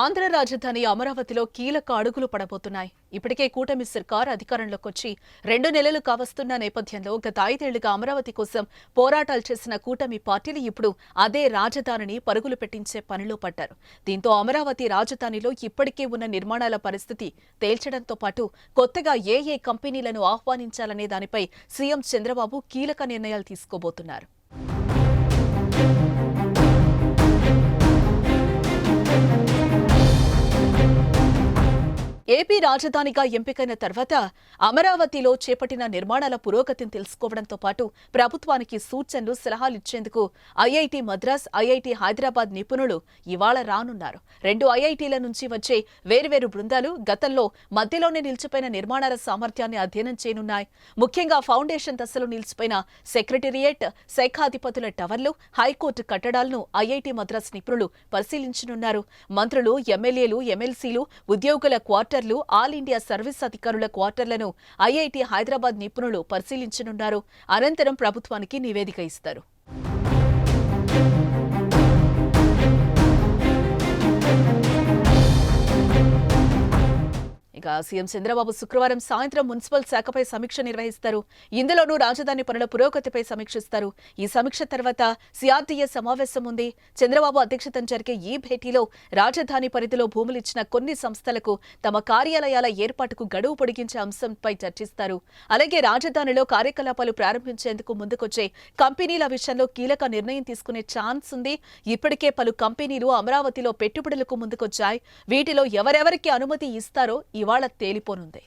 ఆంధ్ర రాజధాని అమరావతిలో కీలక అడుగులు పడబోతున్నాయి. ఇప్పటికే కూటమి సర్కార్ అధికారంలోకి వచ్చి రెండు నెలలు కావస్తున్న నేపథ్యంలో గత ఐదేళ్ళుగా అమరావతి కోసం పోరాటాలు చేసిన కూటమి పార్టీలు ఇప్పుడు అదే రాజధానిని పరుగులు పెట్టించే పనిలో పడ్డారు. దీంతో అమరావతి రాజధానిలో ఇప్పటికే ఉన్న నిర్మాణాల పరిస్థితి తేల్చడంతో పాటు కొత్తగా ఏ ఏ కంపెనీలను ఆహ్వానించాలనే దానిపై సీఎం చంద్రబాబు కీలక నిర్ణయాలు తీసుకోబోతున్నారు. ఏపీ రాజధానిగా ఎంపికైన తర్వాత అమరావతిలో చేపట్టిన నిర్మాణాల పురోగతిని తెలుసుకోవడంతో పాటు ప్రభుత్వానికి సూచనలు సలహాలు ఇచ్చేందుకు ఐఐటి మద్రాస్ ఐఐటి హైదరాబాద్ నిపుణులు ఇవాళ రానున్నారు. రెండు ఐఐటీల నుంచి వచ్చే వేర్వేరు బృందాలు గతంలో మధ్యలోనే నిలిచిపోయిన నిర్మాణాల సామర్థ్యాన్ని అధ్యయనం చేయనున్నాయి. ముఖ్యంగా ఫౌండేషన్ దశలో నిలిచిపోయిన సెక్రటేరియట్ శాఖాధిపతుల టవర్లు హైకోర్టు కట్టడాలను ఐఐటి మద్రాస్ నిపుణులు పరిశీలించనున్నారు. మంత్రులు ఎమ్మెల్యేలు ఎమ్మెల్సీలు ఉద్యోగుల క్వార్టర్ క్వార్టర్లు ఆల్ ఇండియా సర్వీస్ అధికారుల క్వార్టర్లను ఐఐటి హైదరాబాద్ నిపుణులు పరిశీలించనున్నారు. అనంతరం ప్రభుత్వానికి నివేదిక ఇస్తారు. ఇక సీఎం చంద్రబాబు శుక్రవారం సాయంత్రం మున్సిపల్ శాఖపై సమీక్ష నిర్వహిస్తారు. ఇందులోనూ రాజధాని పనుల పురోగతిపై సమీక్షిస్తారు. ఈ సమీక్ష తర్వాత సిఆర్టీఏ సమావేశం ఉంది. చంద్రబాబు అధ్యక్షతన జరిగే ఈ భేటీలో రాజధాని పరిధిలో భూములు ఇచ్చిన కొన్ని సంస్థలకు తమ కార్యాలయాల ఏర్పాటుకు గడువు పొడిగించే అంశంపై చర్చిస్తారు. అలాగే రాజధానిలో కార్యకలాపాలు ప్రారంభించేందుకు ముందుకొచ్చే కంపెనీల విషయంలో కీలక నిర్ణయం తీసుకునే ఛాన్స్ ఉంది. ఇప్పటికే పలు కంపెనీలు అమరావతిలో పెట్టుబడులకు ముందుకొచ్చాయి. వీటిలో ఎవరెవరికి అనుమతి ఇస్తారో ఇవాళ తేలిపోనుంది.